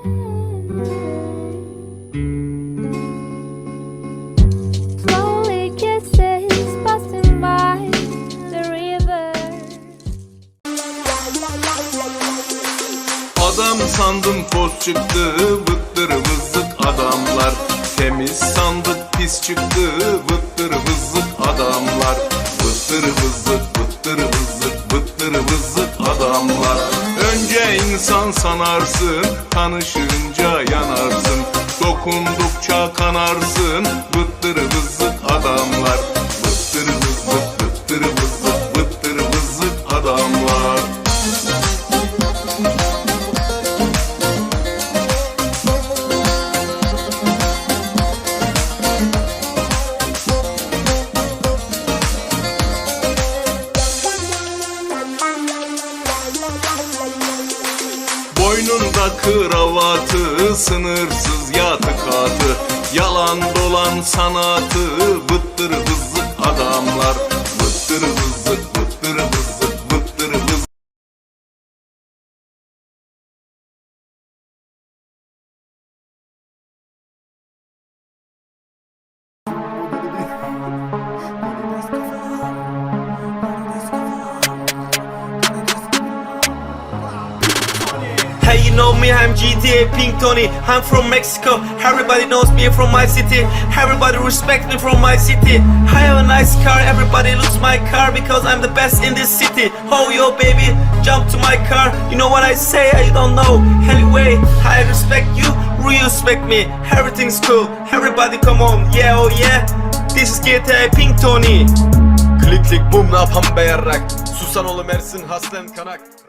Adam sandım toz çıktı Vıttır vızlık adamlar. Temiz sandık pis çıktı Vıttır vızlık adamlar. Vıttır vızlık vıttır vızlık Vıttır vızlık adamlar Önce insan sanarsın Tanışınca yanarsın. Dokundukça kanarsın Vıttır vızlık adamlar. Vıttır vızlık vıttır vızlık Vıttır vızlık adamlar Boynunda kravatı, sınırsız yatı katı Yalan dolan sanatı, vıttır vızlık adamlar. Vıttır vızlık, Hey, you know me, I'm GTA Pink Tony. I'm from Mexico. Everybody knows me from my city. Everybody respects me from my city. I have a nice car. Everybody loves my car because I'm the best in this city. Oh, yo, baby, jump to my car. You know what I say? I don't know. Anyway, I respect you. Respect me. Everything's cool. Everybody, come on. Yeah, oh yeah. This is GTA Pink Tony. Klik klik boom ne yapan be yarrak Susan oğlum Ersin Haslen Kanak